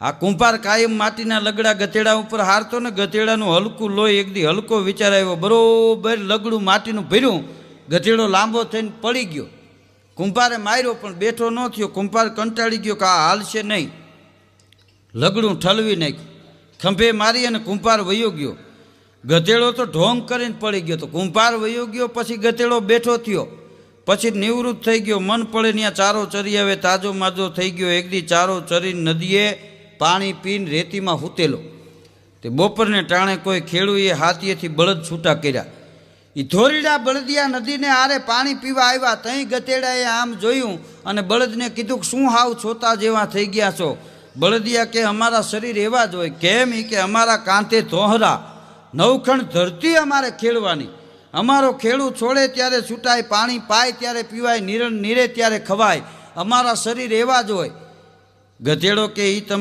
આ કુંભાર કાયમ માટીના લગડા ગધેડા ઉપર હારતો ને ગધેડાનું હલકું લોહી એકદી હલકો વિચાર આવ્યો. બરોબર લગડું માટીનું ભર્યું. ગધેડો લાંબો થઈને પડી ગયો. કુંભારે માર્યો પણ બેઠો ન થયો. કુંભાર કંટાળી ગયો કે આ હાલશે નહીં. લગડું ઠલવી નાખ્યું. ખંભે મારી અને કુંભાર વયો ગયો. ગધેડો તો ઢોંગ કરીને પડી ગયો તો કુંભાર વયો ગયો પછી ગધેડો બેઠો થયો. પછી નિવૃત્ત થઈ ગયો. મન પડે ત્યાં ચારો ચરી આવે, તાજો માજો થઈ ગયો. એકદી ચારો ચરી નદીએ પાણી પીને રેતીમાં હૂતેલો. તે બપોરને ટાણે કોઈ ખેડૂએ હાથીએથી બળદ છૂટા કર્યા. એ ધોરીડા બળદિયા નદીને આરે પાણી પીવા આવ્યા. તઈ ગધેડાએ આમ જોયું અને બળદને કીધું કે શું હાવ છોતા જેવા થઈ ગયા છો? બળદિયા કે અમારા શરીર એવા જ હોય. કેમ? એ કે અમારા કાંતે ધોહરા. નવખંડ ધરતી અમારે ખેડવાની. અમારો ખેડૂ છોડે ત્યારે છૂટાય, પાણી પાય ત્યારે પીવાય, નિરણ નીરે ત્યારે ખવાય. અમારા શરીર એવા જ હોય. ગધેડો કે એ તમારા